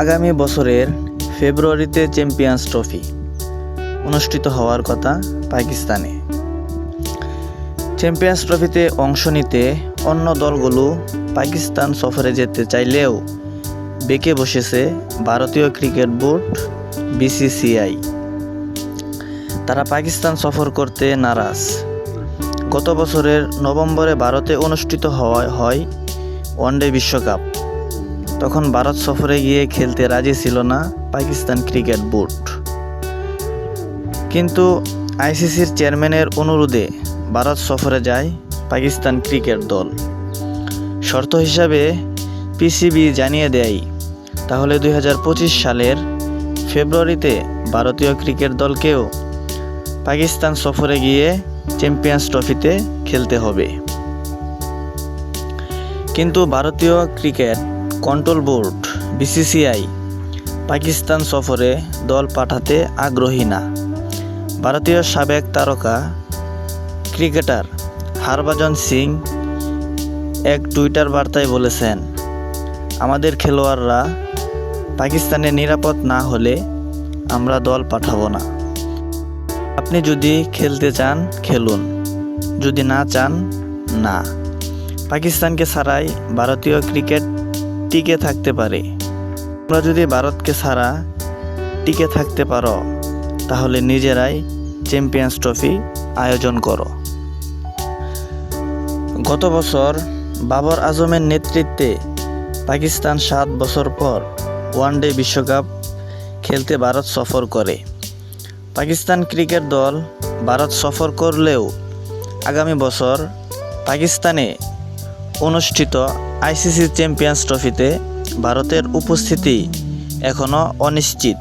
আগামী বছরের ফেব্রুয়ারিতে চ্যাম্পিয়ন্স ট্রফি অনুষ্ঠিত হওয়ার কথা পাকিস্তানে। চ্যাম্পিয়ন্স ট্রফিতে অংশ নিতে অন্য দলগুলো পাকিস্তান সফরে যেতে চাইলেও বেঁকে বসেছে ভারতীয় ক্রিকেট বোর্ড বিসিসিআই। তারা পাকিস্তান সফর করতে নারাজ। গত বছরের নভেম্বরে ভারতে অনুষ্ঠিত হওয়া হয় ওয়ানডে বিশ্বকাপ। তখন ভারত সফরে গিয়ে খেলতে রাজি ছিল না পাকিস্তান ক্রিকেট বোর্ড। কিন্তু আইসিসির চেয়ারম্যানের অনুরোধে ভারত সফরে যায় পাকিস্তান ক্রিকেট দল। শর্ত হিসাবে পিসিবি জানিয়ে দেয়, তাহলে দু হাজার পঁচিশ সালের ফেব্রুয়ারিতে ভারতীয় ক্রিকেট দলকেও পাকিস্তান সফরে গিয়ে চ্যাম্পিয়ন্স ট্রফিতে খেলতে হবে। কিন্তু ভারতীয় cricket control board, BCCI, Pakistan সফরে দল পাঠাতে আগ্রহী না। ভারতীয় সাবেক তারকা, ক্রিকেটার হরভজন সিং এক টুইটার বার্তায় বলেছেন, আমাদের খেলোয়াড়রা পাকিস্তানে নিরাপদ না হলে আমরা দল পাঠাবো না। আপনি যদি খেলতে চান, খেলুন। যদি না চান, না। পাকিস্তানকে ছাড়াই ভারতীয় ক্রিকেট টিকে থাকতে পারে। তোমরা যদি ভারতকে ছাড়া টিকে থাকতে পারো, তাহলে নিজেরাই চ্যাম্পিয়ন্স ট্রফি আয়োজন করো। গত বছর বাবর আজমের নেতৃত্বে পাকিস্তান সাত বছর পর ওয়ানডে বিশ্বকাপ খেলতে ভারত সফর করে। পাকিস্তান ক্রিকেট দল ভারত সফর করলেও আগামী বছর পাকিস্তানে অনুষ্ঠিত আইসিসি চ্যাম্পিয়ন্স ট্রফিতে ভারতের উপস্থিতি এখনও অনিশ্চিত।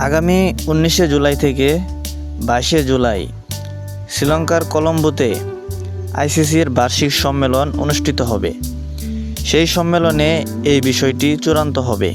আগামী উনিশে জুলাই থেকে বাইশে জুলাই শ্রীলঙ্কার কলম্বোতে আইসিসির বার্ষিক সম্মেলন অনুষ্ঠিত হবে। সেই সম্মেলনে এই বিষয়টি চূড়ান্ত হবে।